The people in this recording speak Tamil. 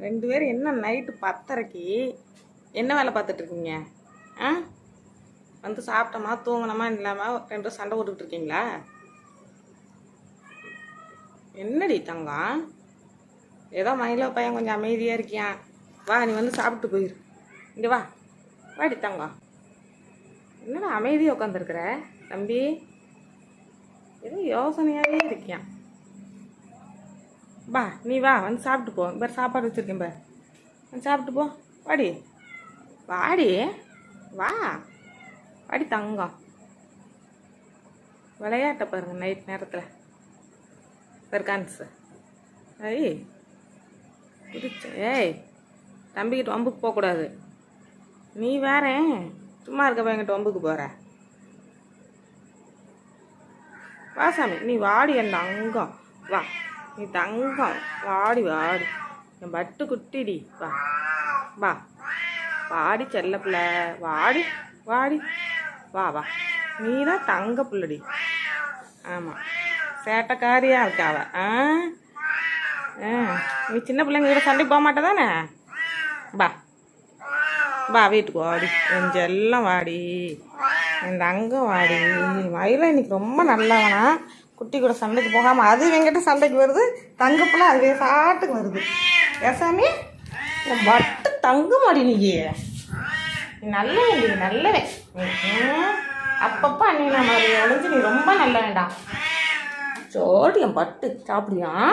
ரெண்டு பேரும் என்ன நைட்டு பத்தரைக்கு என்ன வேலை பார்த்துட்ருக்கீங்க ஆ? வந்து சாப்பிட்டோமா தூங்கினோமா இல்லாமல் ரெண்டு சண்டை போட்டுக்கிட்டு இருக்கீங்களா? என்னடி தங்கம்? ஏதோ மயிலோ பையன் கொஞ்சம் அமைதியாக இருக்கியான் வா நீ வந்து சாப்பிட்டு போயிரு. இங்கே வா. வாடி தங்கம். என்னடா அமைதியாக உட்காந்துருக்குற தம்பி. ஏதோ யோசனையாகவே இருக்கியான் வா நீ வா வந்து சாப்பிட்டு போ. பார் சாப்பாடு வச்சுருக்கேன் பார். வந்து சாப்பிட்டு போ. வாடி. வாடி. வா. வாடி தங்கம். விளையாட்ட பாருங்க நைட் நேரத்தில். பெர்கான்ஸ் ஐய் பிடிச்ச ஏய். தம்பிக்கிட்ட வம்புக்கு போகக்கூடாது நீ வேற சும்மா இருக்க பையன்கிட்ட வம்புக்கு போகிற வா சாமி. நீ வாடி என்ன தங்கம். வா. நீ தங்கம். வாடி வாடி. என் பட்டு குட்டிடி. வா. வா. வாடி செல்ல பிள்ளை. வாடி வாடி. வா வா. நீ தான் தங்க பிள்ளடி. ஆமாம் சேட்டைக்காரியாக இருக்கா அவ. ஆ? ஆ. நீ சின்ன பிள்ளைங்க கூட சண்டைக்கு போக மாட்டேதானே வா. வா வீட்டுக்கு வாடி. என் செல்லம் வாடி. என் தங்கம் வாடி. மயில இன்னைக்கு ரொம்ப நல்லவனா. குட்டி கூட சண்டைக்கு போகாமல் அது இவங்கிட்ட சண்டைக்கு வருது தங்கப்பெல்லாம் அதுவே சாட்டுக்கு வருது. ஏசாமி உன் பட்டு தங்க மாடி நீ நீ நல்லவன். நீ நல்லவன் அப்பப்போ அன்னை மாதிரி ஒழிஞ்சு நீ ரொம்ப நல்ல வேண்டாம் சோடி என் பட்டு ஆ